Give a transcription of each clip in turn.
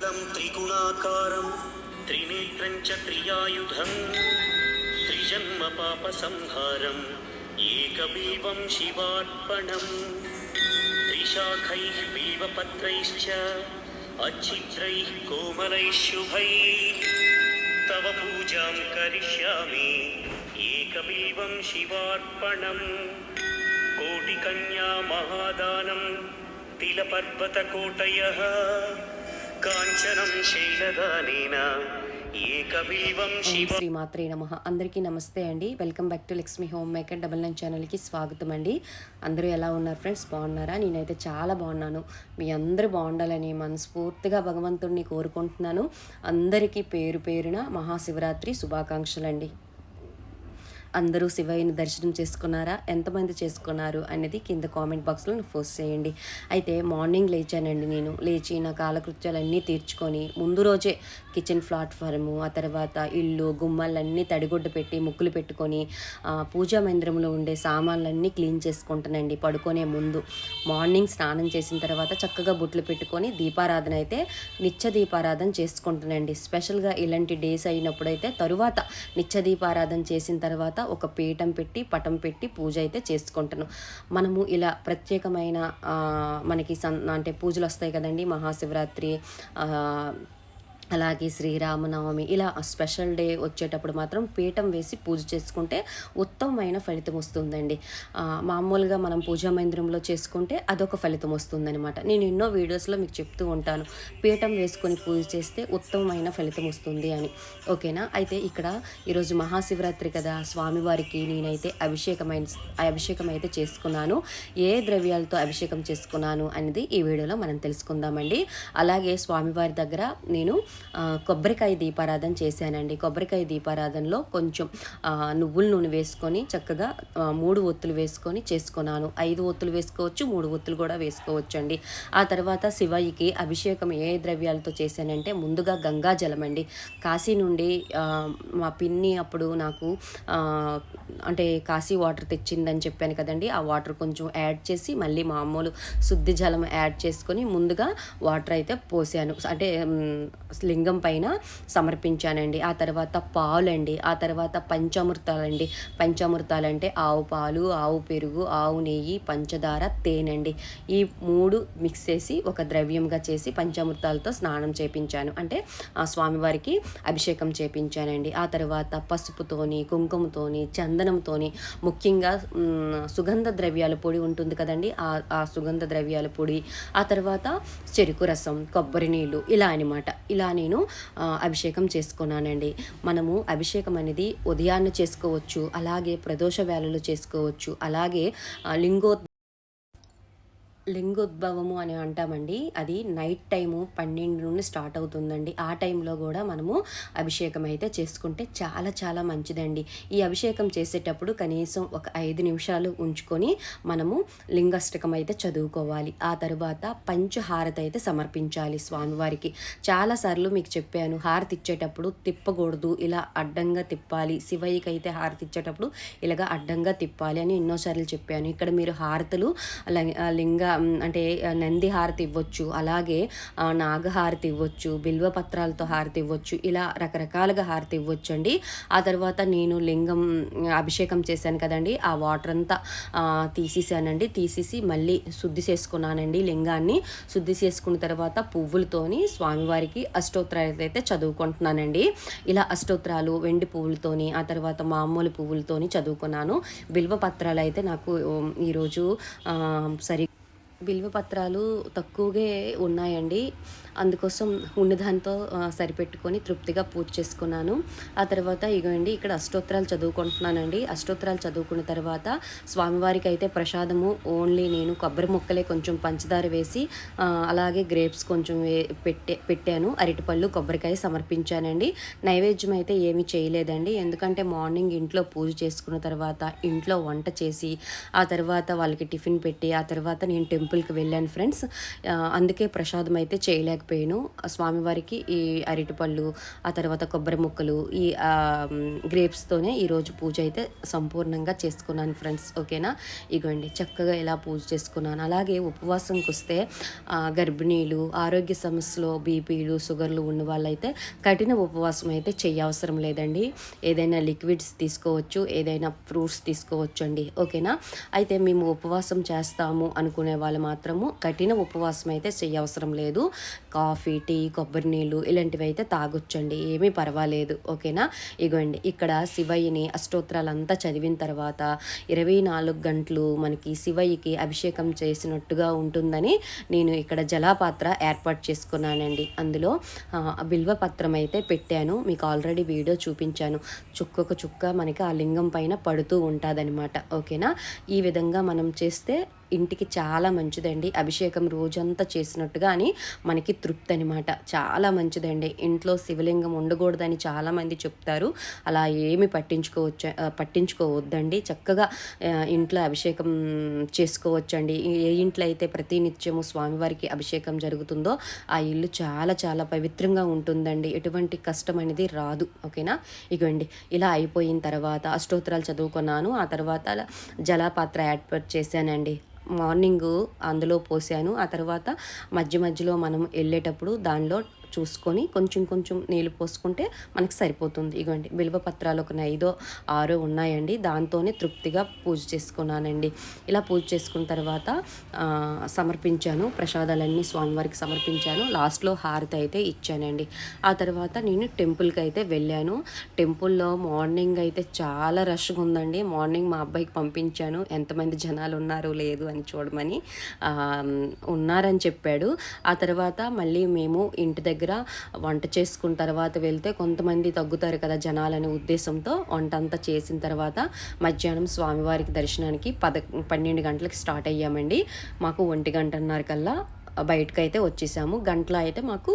ం త్రిగుణాకారం త్రినేత్రం చ త్రియాయుధం త్రిజన్మ పాప సంహారం ఏకబీవం శివార్పణం. త్రిశాఖైః పీవపత్రైశ్చ అచ్చిత్రైः కోమలైः శుభైः. తవ పూజాం కరిష్యామి ఏకబీవం శివార్పణం. కోటికన్యా మహాదానం తిలపర్వతకోటయः. శ్రీమాత్రే శ్రీ నమ. అందరికీ నమస్తే అండి. Welcome back to Lakshmi homemaker double nine ఛానల్కి స్వాగతం అండి. అందరూ ఎలా ఉన్నారు ఫ్రెండ్స్? బాగున్నారా? నేనైతే చాలా బాగున్నాను. మీ అందరూ బాగుండాలని మనస్ఫూర్తిగా భగవంతుడిని కోరుకుంటున్నాను. అందరికీ పేరు పేరున మహాశివరాత్రి శుభాకాంక్షలు అండి అందరూ శివయ్యని దర్శనం చేసుకున్నారా? ఎంతమంది చేసుకున్నారు? అనేది కింద కామెంట్ బాక్స్లో పోస్ట్ చేయండి. అయితే మార్నింగ్ లేచానండి నేను. లేచి నా కాలకృత్యాలన్నీ తీర్చుకొని ముందు రోజే కిచెన్ ప్లాట్ఫారము ఆ తర్వాత ఇల్లు గుమ్మాలన్నీ తడిగుడ్డ పెట్టి ముక్కులు పెట్టుకొని పూజా మందిరంలో ఉండే సామాన్లన్నీ క్లీన్ చేసుకుంటానండి పడుకునే ముందు. మార్నింగ్ స్నానం చేసిన తర్వాత చక్కగా బుట్లు పెట్టుకొని దీపారాధన అయితే నిత్య దీపారాధన చేసుకుంటానండి. స్పెషల్గా ఇలాంటి డేస్ అయినప్పుడైతే తరువాత నిత్య దీపారాధన చేసిన తర్వాత ఒక పీఠం పెట్టి పటం పెట్టి పూజ అయితే చేసుకుంటాను. మనము ఇలా ప్రత్యేకమైన మనకి సన్ అంటే పూజలు వస్తాయి కదండి మహాశివరాత్రి అలాగే శ్రీరామనవమి ఇలా స్పెషల్ డే వచ్చేటప్పుడు మాత్రం పీఠం వేసి పూజ చేసుకుంటే ఉత్తమమైన ఫలితం వస్తుందండి. మామూలుగా మనం పూజా మందిరంలో చేసుకుంటే అదొక ఫలితం వస్తుందనమాట నేను ఎన్నో వీడియోస్లో మీకు చెప్తూ ఉంటాను. పీఠం వేసుకొని పూజ చేస్తే ఉత్తమమైన ఫలితం వస్తుంది అని. ఓకేనా? అయితే ఇక్కడ ఈరోజు మహాశివరాత్రి కదా. స్వామివారికి నేనైతే అభిషేకమైన అభిషేకం అయితే చేసుకున్నాను. ఏ ద్రవ్యాలతో అభిషేకం చేసుకున్నాను అనేది ఈ వీడియోలో మనం తెలుసుకుందామండి. అలాగే స్వామివారి దగ్గర నేను కొబ్బరికాయ దీపారాధన చేశానండి. కొబ్బరికాయ దీపారాధనలో కొంచెం నువ్వుల నూనె వేసుకొని చక్కగా మూడు ఒత్తులు వేసుకొని చేసుకున్నాను. ఐదు ఒత్తులు వేసుకోవచ్చు మూడు ఒత్తులు కూడా వేసుకోవచ్చు అండి ఆ తర్వాత శివయ్యకి అభిషేకం ఏ ద్రవ్యాలతో చేశానంటే ముందుగా గంగా జలం అండి కాశీ నుండి మా పిన్ని అప్పుడు నాకు అంటే కాశీ వాటర్ తెచ్చిందని చెప్పాను కదండి. ఆ వాటర్ కొంచెం యాడ్ చేసి మళ్ళీ మామూలు శుద్ధి జలం యాడ్ చేసుకొని ముందుగా వాటర్ అయితే పోసాను. అంటే లింగం పైన సమర్పించానండి. ఆ తర్వాత పాలండి. ఆ తర్వాత పంచామృతాలండి. పంచామృతాలంటే ఆవు పాలు ఆవు పెరుగు ఆవు నెయ్యి పంచదార తేనండి. ఈ మూడు మిక్స్ చేసి ఒక ద్రవ్యంగా చేసి పంచామృతాలతో స్నానం చేపించాను. అంటే ఆ స్వామివారికి అభిషేకం చేపించానండి. ఆ తర్వాత పసుపుతోని కుంకుమతోని చందనంతోని ముఖ్యంగా సుగంధ ద్రవ్యాల పొడి ఉంటుంది కదండి. ఆ ఆ సుగంధ ద్రవ్యాల పొడి. ఆ తర్వాత చెరుకు రసం కొబ్బరి నీళ్ళు ఇలా అనమాట ఇలా నేను అభిషేకం చేసుకున్నానండి. మనము అభిషేకం అనేది ఉదయాన్నే చేసుకోవచ్చు అలాగే ప్రదోష వేళలో చేసుకోవచ్చు అలాగే లింగో లింగోద్భవము అని అంటామండి. అది నైట్ టైము పన్నెండు నుండి స్టార్ట్ అవుతుందండి. ఆ టైంలో కూడా మనము అభిషేకం అయితే చేసుకుంటే చాలా చాలా మంచిదండి. ఈ అభిషేకం చేసేటప్పుడు కనీసం ఒక ఐదు నిమిషాలు ఉంచుకొని మనము లింగాష్టకం అయితే చదువుకోవాలి. ఆ తర్వాత పంచహారతి అయితే సమర్పించాలి స్వామివారికి. చాలాసార్లు మీకు చెప్పాను హారతి ఇచ్చేటప్పుడు తిప్పకూడదు ఇలా అడ్డంగా తిప్పాలి. శివయ్యకి అయితే హారతి ఇచ్చేటప్పుడు ఇలాగ అడ్డంగా తిప్పాలి అని ఎన్నోసార్లు చెప్పాను. ఇక్కడ మీరు హారతులు లింగ అంటే నంది హారతి ఇవ్వచ్చు అలాగే నాగహారతి ఇవ్వచ్చు బిల్వ పత్రాలతో హారతి ఇవ్వచ్చు ఇలా రకరకాలుగా హారతి ఇవ్వచ్చు అండి ఆ తర్వాత నేను లింగం అభిషేకం చేశాను కదండి ఆ వాటర్ అంతా తీసేసానండి. తీసేసి మళ్ళీ శుద్ధి చేసుకున్నానండి లింగాన్ని. శుద్ధి చేసుకున్న తర్వాత పువ్వులతోని స్వామివారికి అష్టోత్తరాలు అయితే చదువుకుంటున్నానండి. ఇలా అష్టోత్తరాలు వెండి పువ్వులతోని ఆ తర్వాత మామూలు పువ్వులతోని చదువుకున్నాను. బిల్వ పత్రాలు అయితే నాకు ఈరోజు సరి విలువ పత్రాలు తక్కువగా ఉన్నాయండి. అందుకోసం ఉన్నదాంతో సరిపెట్టుకొని తృప్తిగా పూజ చేసుకున్నాను. ఆ తర్వాత ఇగోండి ఇక్కడ అష్టోత్తరాలు చదువుకుంటున్నానండి. అష్టోత్తరాలు చదువుకున్న తర్వాత స్వామివారికి అయితే ప్రసాదము ఓన్లీ నేను కొబ్బరి ముక్కలే కొంచెం పంచదార వేసి అలాగే గ్రేప్స్ కొంచెం వే పెట్టే పెట్టాను. అరటిపళ్ళు కొబ్బరికాయ సమర్పించానండి. నైవేద్యం అయితే ఏమీ చేయలేదండి. ఎందుకంటే మార్నింగ్ ఇంట్లో పూజ చేసుకున్న తర్వాత ఇంట్లో వంట చేసి ఆ తర్వాత వాళ్ళకి టిఫిన్ పెట్టి ఆ తర్వాత నేను టెంపుల్ టెంపుల్కి వెళ్ళాను ఫ్రెండ్స్. అందుకే ప్రసాదం అయితే చేయలేకపోయాను. స్వామివారికి ఈ అరటిపళ్ళు ఆ తర్వాత కొబ్బరి ముక్కలు ఈ గ్రేప్స్తోనే ఈరోజు పూజ అయితే సంపూర్ణంగా చేసుకున్నాను ఫ్రెండ్స్. ఓకేనా? ఇగోండి చక్కగా ఇలా పూజ చేసుకున్నాను. అలాగే ఉపవాసంకి వస్తే గర్భిణీలు ఆరోగ్య సమస్యలు బీపీలు షుగర్లు ఉన్న వాళ్ళైతే కఠిన ఉపవాసం అయితే చేయవసరం లేదండి. ఏదైనా లిక్విడ్స్ తీసుకోవచ్చు ఏదైనా ఫ్రూట్స్ తీసుకోవచ్చు అండి ఓకేనా? అయితే మేము ఉపవాసం చేస్తాము అనుకునే వాళ్ళు మాత్రము కఠిన ఉపవాసం అయితే చేయవసరం లేదు. కాఫీ టీ కొబ్బరి నీళ్ళు ఇలాంటివి అయితే తాగొచ్చండి. ఏమీ పర్వాలేదు. ఓకేనా? ఇగోండి. ఇక్కడ శివయ్యని అష్టోత్తరాలంతా చదివిన తర్వాత ఇరవై నాలుగు గంటలు మనకి శివయ్యకి అభిషేకం చేసినట్టుగా ఉంటుందని నేను ఇక్కడ జలపాత్ర ఏర్పాటు చేసుకున్నానండి. అందులో బిల్వ పత్రం అయితే పెట్టాను. మీకు ఆల్రెడీ వీడియో చూపించాను. చుక్కొక చుక్క మనకి ఆ లింగం పైన పడుతూ ఉంటుందన్నమాట. ఓకేనా? ఈ విధంగా మనం చేస్తే ఇంటికి చాలా మంచిదండి. అభిషేకం రోజంతా చేసినట్టుగా అని మనకి తృప్తి అనమాట చాలా మంచిదండి. ఇంట్లో శివలింగం ఉండకూడదని చాలామంది చెప్తారు. అలా ఏమి పట్టించుకోవచ్చు పట్టించుకోవద్దండి. చక్కగా ఇంట్లో అభిషేకం చేసుకోవచ్చండి. ఏ ఇంట్లో అయితే ప్రతి నిత్యము స్వామివారికి అభిషేకం జరుగుతుందో ఆ ఇల్లు చాలా చాలా పవిత్రంగా ఉంటుందండి. ఎటువంటి కష్టం అనేది రాదు. ఓకేనా? ఇగోండి. ఇలా అయిపోయిన తర్వాత అష్టోత్తరాలు చదువుకున్నాను. ఆ తర్వాత జలపాత్ర ఏర్పాటు చేశానండి. మార్నింగ్ అందులో పోసాను. ఆ తర్వాత మధ్య మధ్యలో మనం వెళ్ళేటప్పుడు దానిలో చూసుకొని కొంచెం కొంచెం నీళ్ళు పోసుకుంటే మనకి సరిపోతుంది. ఇగోండి బిల్వ పత్రాలు ఒక ఐదో ఆరో ఉన్నాయండి. దాంతోనే తృప్తిగా పూజ చేసుకున్నానండి. ఇలా పూజ చేసుకున్న తర్వాత సమర్పించాను. ప్రసాదాలన్నీ స్వామివారికి సమర్పించాను. లాస్ట్లో హారతి అయితే ఇచ్చానండి. ఆ తర్వాత నేను టెంపుల్కి అయితే వెళ్ళాను. టెంపుల్లో మార్నింగ్ అయితే చాలా రష్గా ఉందండి. మార్నింగ్ మా అబ్బాయికి పంపించాను. ఎంతమంది జనాలు ఉన్నారు లేదు అని చూడమని ఉన్నారని చెప్పాడు. ఆ తర్వాత మళ్ళీ మేము ఇంటి దగ్గర వంట చేసుకున్న తర్వాత వెళ్తే కొంతమంది తగ్గుతారు కదా జనాలనే ఉద్దేశంతో వంట అంతా చేసిన తర్వాత మధ్యాహ్నం స్వామివారికి దర్శనానికి పద పన్నెండు గంటలకు స్టార్ట్ అయ్యామండి. మాకు ఒంటి గంటన్నర కల్లా బయటకు అయితే వచ్చేసాము. గంటలో అయితే మాకు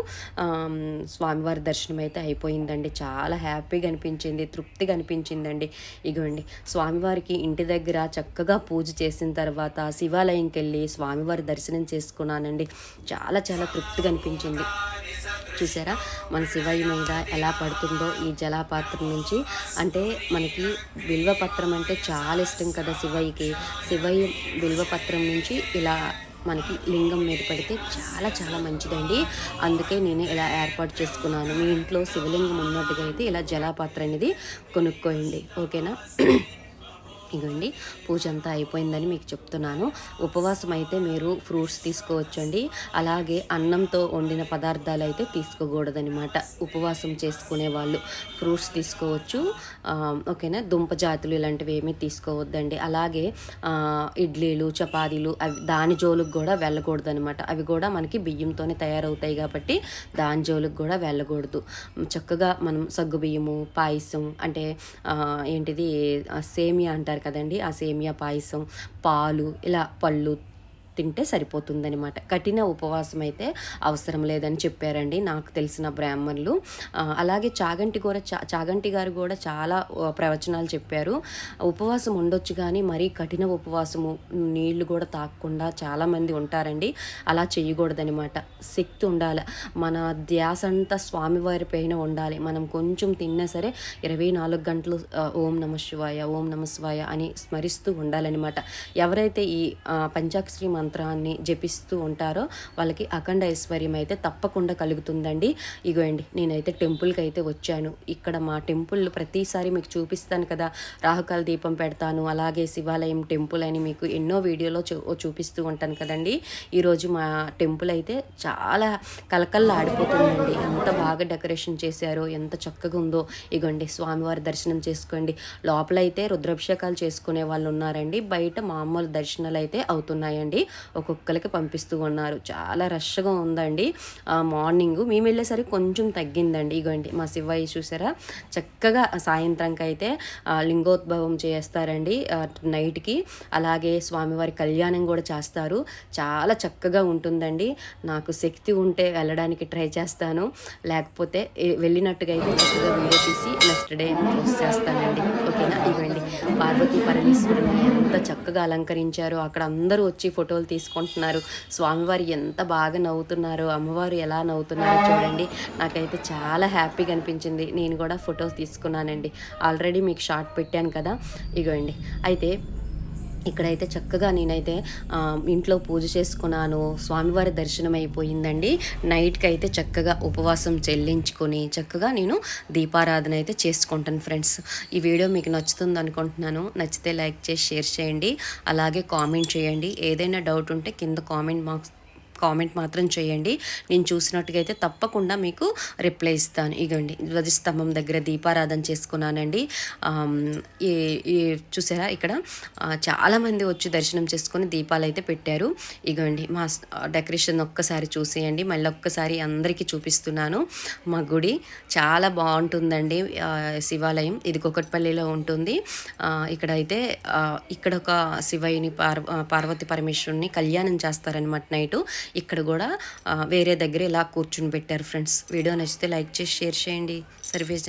స్వామివారి దర్శనం అయితే అయిపోయిందండి. చాలా హ్యాపీగా అనిపించింది తృప్తిగా అనిపించిందండి. ఇగోండి స్వామివారికి ఇంటి దగ్గర చక్కగా పూజ చేసిన తర్వాత శివాలయంకి వెళ్ళి స్వామివారి దర్శనం చేసుకున్నానండి. చాలా చాలా తృప్తిగా అనిపించింది. చూసారా? మన శివయ్య మీద ఎలా పడుతుందో ఈ జలపాత్రం నుంచి. అంటే మనకి బిల్వపత్రం అంటే చాలా ఇష్టం కదా శివయ్యకి. శివయ్య బిల్వపత్రం నుంచి ఇలా మనకి లింగం మీద పడితే చాలా చాలా మంచిదండి. అందుకే నేను ఇలా ఏర్పాటు చేసుకున్నాను. మీ ఇంట్లో శివలింగం ఉన్నట్టుగా అయితే ఇలా జలపాత్ర అనేది కొనుక్కోండి. ఓకేనా? ఇగోండి పూజ అంతా అయిపోయిందని మీకు చెప్తున్నాను. ఉపవాసం అయితే మీరు ఫ్రూట్స్ తీసుకోవచ్చండి. అలాగే అన్నంతో వండిన పదార్థాలు అయితే తీసుకోకూడదనమాట ఉపవాసం చేసుకునే వాళ్ళు ఫ్రూట్స్ తీసుకోవచ్చు. ఓకేనా? దుంప జాతులు ఇలాంటివి ఏమీ తీసుకోవద్దండి. అలాగే ఇడ్లీలు చపాతీలు అవి దాని జోలుకు కూడా వెళ్ళకూడదు అనమాట అవి కూడా మనకి బియ్యంతోనే తయారవుతాయి కాబట్టి దాని జోలుకు కూడా వెళ్ళకూడదు. చక్కగా మనం సగ్గు బియ్యము పాయసం అంటే ఏంటిది? సేమియా అంటారు కదండి. ఆ సేమియా పాయసం పాలు ఇలా పళ్ళు తింటే సరిపోతుందనమాట కఠిన ఉపవాసం అయితే అవసరం లేదని చెప్పారండి నాకు తెలిసిన బ్రాహ్మణులు. అలాగే చాగంటి కూడా చా చాగంటి గారు కూడా చాలా ప్రవచనాలు చెప్పారు. ఉపవాసం ఉండొచ్చు కానీ మరీ కఠిన ఉపవాసము నీళ్ళు కూడా తాగకుండా చాలామంది ఉంటారండి. అలా చేయకూడదనమాట శక్తి ఉండాలి. మన ధ్యాస అంతా స్వామివారి పైన ఉండాలి. మనం కొంచెం తిన్నా సరే ఇరవై నాలుగు గంటలు ఓం నమ శివాయ ఓం నమ శివాయ అని స్మరిస్తూ ఉండాలన్నమాట. ఎవరైతే ఈ ఆ, పంచాక్షరి మంత్రాన్ని జపిస్తూ ఉంటారో వాళ్ళకి అఖండ ఐశ్వర్యం అయితే తప్పకుండా కలుగుతుందండి. ఇగోండి నేనైతే టెంపుల్కి అయితే వచ్చాను. ఇక్కడ మా టెంపుల్ ప్రతిసారి మీకు చూపిస్తాను కదా. రాహుకాల దీపం పెడతాను అలాగే శివాలయం టెంపుల్ అని మీకు ఎన్నో వీడియోలో చూ చూపిస్తూ ఉంటాను కదండి. ఈరోజు మా టెంపుల్ అయితే చాలా కలకల్లా ఆడిపోతుందండి ఎంత బాగా డెకరేషన్ చేశారో ఎంత చక్కగా ఉందో. ఇగోండి స్వామివారి దర్శనం చేసుకోండి. లోపల అయితే రుద్రాభిషేకాలు చేసుకునే వాళ్ళు ఉన్నారండి. బయట మామూలు దర్శనాలు అయితే అవుతున్నాయండి. ఒక్కొక్కరికి పంపిస్తూ ఉన్నారు. చాలా రష్గా ఉందండి. మార్నింగ్ మేము వెళ్ళేసరికి కొంచెం తగ్గిందండి. ఇగోండి మా శివయ్య చూసారా? చక్కగా సాయంత్రంకి అయితే లింగోద్భవం చేస్తారండి నైట్కి. అలాగే స్వామివారి కళ్యాణం కూడా చేస్తారు. చాలా చక్కగా ఉంటుందండి. నాకు శక్తి ఉంటే వెళ్ళడానికి ట్రై చేస్తాను. లేకపోతే వెళ్ళినట్టుగా అయితే చక్కగా వీడియో తీసి నెక్స్ట్ డే పోస్ట్ చేస్తానండి. ఓకే ఇవ్వండి. పార్వతీ పరమేశ్వరుని ఎంత చక్కగా అలంకరించారు అక్కడ అందరూ వచ్చి ఫోటోలు తీసుకుంటున్నారు. స్వామివారు ఎంత బాగా నవ్వుతున్నారు అమ్మవారు ఎలా నవ్వుతున్నారో చూడండి. నాకైతే చాలా హ్యాపీగా అనిపించింది. నేను కూడా ఫొటోస్ తీసుకున్నానండి. ఆల్రెడీ మీకు షార్ట్ పెట్టాను కదా. ఇగోండి. అయితే ఇక్కడైతే చక్కగా నేనైతే ఇంట్లో పూజ చేసుకున్నాను స్వామివారి దర్శనం అయిపోయిందండి నైట్కి అయితే చక్కగా ఉపవాసం చెల్లించుకొని చక్కగా నేను దీపారాధన అయితే చేసుకుంటాను ఫ్రెండ్స్. ఈ వీడియో మీకు నచ్చుతుంది అనుకుంటున్నాను నచ్చితే లైక్ చేసి షేర్ చేయండి. అలాగే కామెంట్ చేయండి. ఏదైనా డౌట్ ఉంటే కింద కామెంట్ బాక్స్ కామెంట్ మాత్రం చేయండి. నేను చూసినట్టుగా అయితే తప్పకుండా మీకు రిప్లై ఇస్తాను. ఇగండి ధ్వజస్తంభం దగ్గర దీపారాధన చేసుకున్నానండి. చూసారా ఇక్కడ? చాలామంది వచ్చి దర్శనం చేసుకొని దీపాలు అయితే పెట్టారు. ఇగండి మా డెకరేషన్ ఒక్కసారి చూసేయండి. మళ్ళీ ఒక్కసారి అందరికీ చూపిస్తున్నాను. మా గుడి చాలా బాగుంటుందండి. శివాలయం. ఇది కొకట్పల్లిలో ఉంటుంది. ఇక్కడ ఇక్కడైతే ఇక్కడ ఒక శివయ్యని పార్వ పార్వతి పరమేశ్వరుని కళ్యాణం చేస్తారనమాట నైటు. ఇక్కడ కూడా వేరే దగ్గర ఇలా కూర్చుని పెట్టారు ఫ్రెండ్స్. వీడియో నచ్చితే లైక్ చేసి షేర్ చేయండి. సర్వీస్